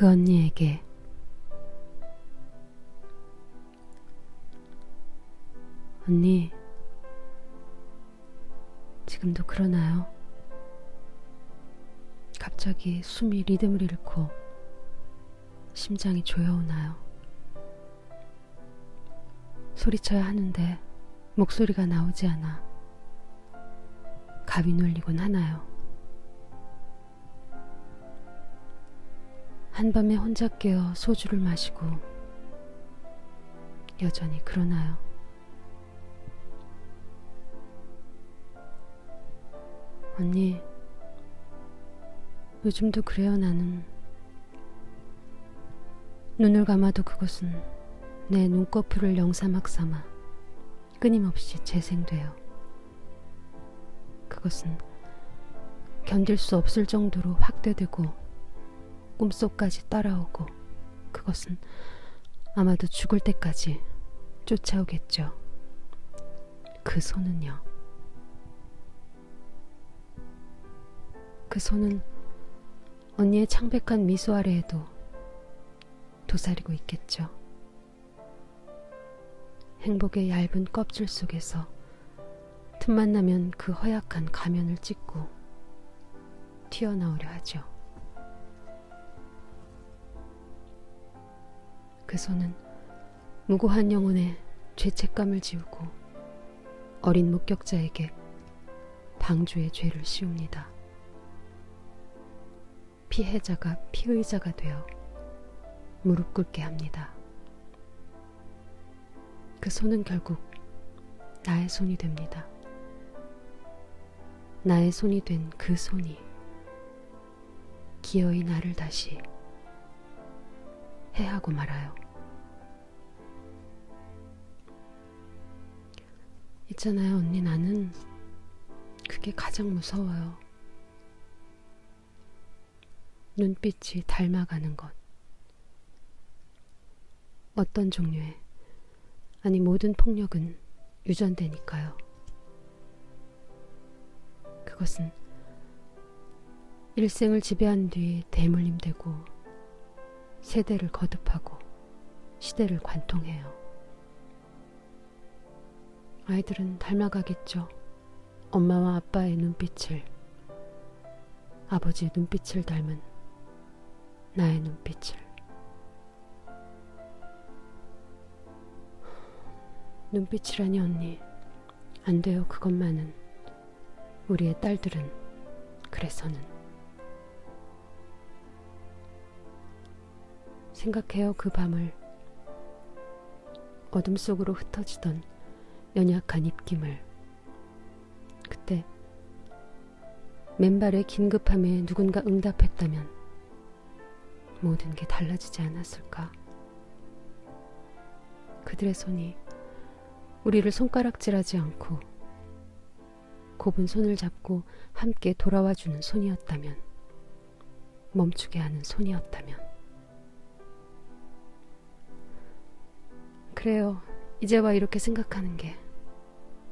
그 언니에게 언니, 지금도 그러나요? 갑자기 숨이 리듬을 잃고 심장이 조여오나요? 소리쳐야 하는데 목소리가 나오지 않아 갑이 눌리곤 하나요? 한밤에 혼자 깨어 소주를 마시고 여전히 그러나요? 언니, 요즘도 그래요, 나는. 눈을 감아도 그것은 내 눈꺼풀을 영사막 삼아 끊임없이 재생돼요. 그것은 견딜 수 없을 정도로 확대되고 꿈속까지 따라오고 그것은 아마도 죽을 때까지 쫓아오겠죠. 그 손은요. 그 손은 언니의 창백한 미소 아래에도 도사리고 있겠죠. 행복의 얇은 껍질 속에서 틈만 나면 그 허약한 가면을 찢고 튀어나오려 하죠. 그 손은 무고한 영혼의 죄책감을 지우고 어린 목격자에게 방주의 죄를 씌웁니다. 피해자가 피의자가 되어 무릎 꿇게 합니다. 그 손은 결국 나의 손이 됩니다. 나의 손이 된 그 손이 기어이 나를 다시 해하고 말아요. 있잖아요, 언니. 나는 그게 가장 무서워요. 눈빛이 닮아가는 것. 어떤 종류의, 아니 모든 폭력은 유전되니까요. 그것은 일생을 지배한 뒤 대물림되고 세대를 거듭하고 시대를 관통해요. 아이들은 닮아가겠죠. 엄마와 아빠의 눈빛을, 아버지의 눈빛을 닮은 나의 눈빛을. 눈빛이라니 언니. 안 돼요, 그것만은. 우리의 딸들은 그래서는. 생각해요, 그 밤을. 어둠 속으로 흩어지던 연약한 입김을. 그때 맨발의 긴급함에 누군가 응답했다면 모든 게 달라지지 않았을까? 그들의 손이 우리를 손가락질하지 않고 곱은 손을 잡고 함께 돌아와 주는 손이었다면, 멈추게 하는 손이었다면. 그래요. 이제 와 이렇게 생각하는 게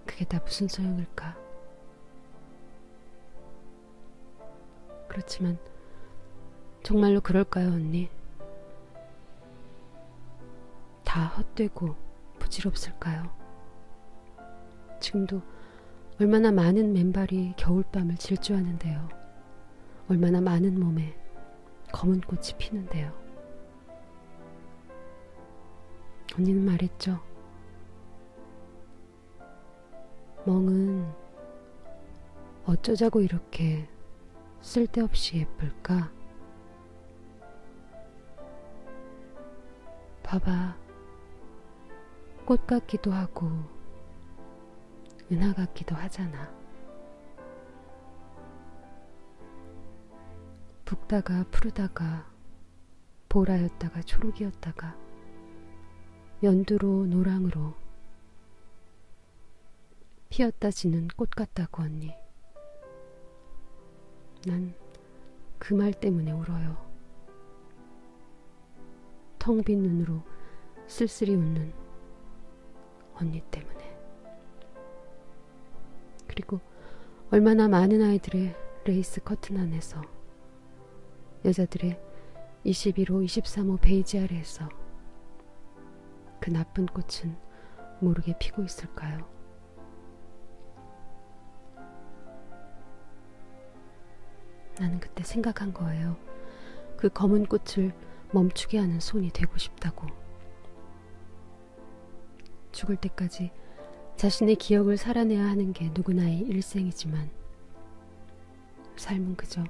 그게 다 무슨 소용일까? 그렇지만 정말로 그럴까요, 언니? 다 헛되고 부질없을까요? 지금도 얼마나 많은 맨발이 겨울밤을 질주하는데요. 얼마나 많은 몸에 검은 꽃이 피는데요. 언니는 말했죠. 멍은 어쩌자고 이렇게 쓸데없이 예쁠까? 봐봐. 꽃 같기도 하고, 은하 같기도 하잖아. 붓다가 푸르다가, 보라였다가 초록이었다가, 연두로 노랑으로, 피었다 지는 꽃 같다고 언니. 난 그 말 때문에 울어요. 텅 빈 눈으로 쓸쓸히 웃는 언니 때문에. 그리고 얼마나 많은 아이들의 레이스 커튼 안에서 여자들의 21호, 23호 베이지 아래에서 그 나쁜 꽃은 모르게 피고 있을까요? 나는 그때 생각한 거예요. 그 검은 꽃을 멈추게 하는 손이 되고 싶다고. 죽을 때까지 자신의 기억을 살아내야 하는 게 누구나의 일생이지만 삶은 그저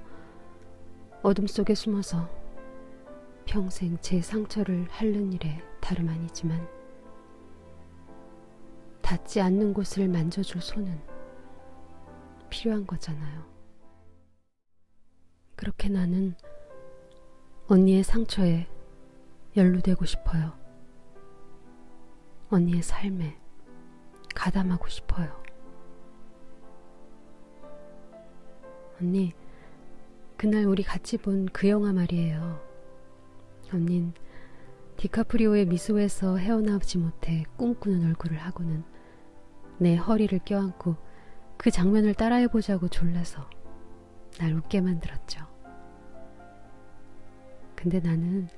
어둠 속에 숨어서 평생 제 상처를 핥는 일에 다름 아니지만 닿지 않는 곳을 만져줄 손은 필요한 거잖아요. 그렇게 나는 언니의 상처에 연루되고 싶어요. 언니의 삶에 가담하고 싶어요. 언니, 그날 우리 같이 본 그 영화 말이에요. 언닌 디카프리오의 미소에서 헤어나오지 못해 꿈꾸는 얼굴을 하고는 내 허리를 껴안고 그 장면을 따라해보자고 졸라서 날 웃게 만들었죠. 근데 나는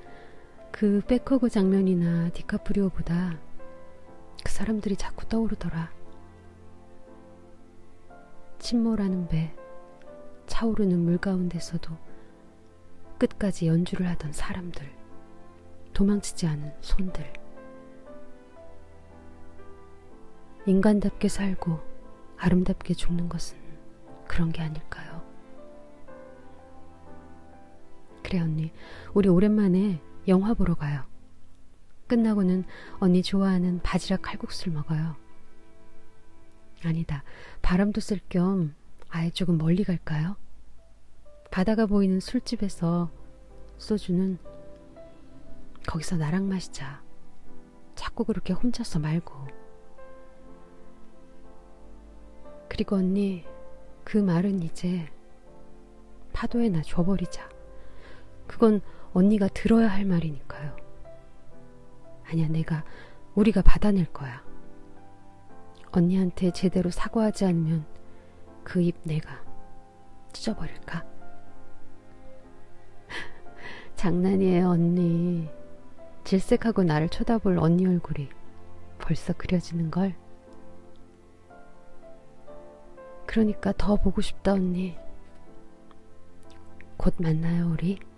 그 백허그 장면이나 디카프리오보다 그 사람들이 자꾸 떠오르더라. 침몰하는 배, 차오르는 물 가운데서도 끝까지 연주를 하던 사람들, 도망치지 않은 손들. 인간답게 살고 아름답게 죽는 것은 그런 게 아닐까요? 그래, 언니. 우리 오랜만에 영화 보러 가요. 끝나고는 언니 좋아하는 바지락 칼국수를 먹어요. 아니다. 바람도 쓸겸 아예 조금 멀리 갈까요? 바다가 보이는 술집에서 소주는 거기서 나랑 마시자. 자꾸 그렇게 혼자서 말고. 그리고 언니, 그 말은 이제 파도에 나 줘버리자. 그건 언니가 들어야 할 말이니까요. 아니야, 내가, 우리가 받아낼 거야. 언니한테 제대로 사과하지 않으면 그 입 내가 찢어버릴까? 장난이에요, 언니. 질색하고 나를 쳐다볼 언니 얼굴이 벌써 그려지는 걸. 그러니까 더 보고 싶다, 언니. 곧 만나요, 우리.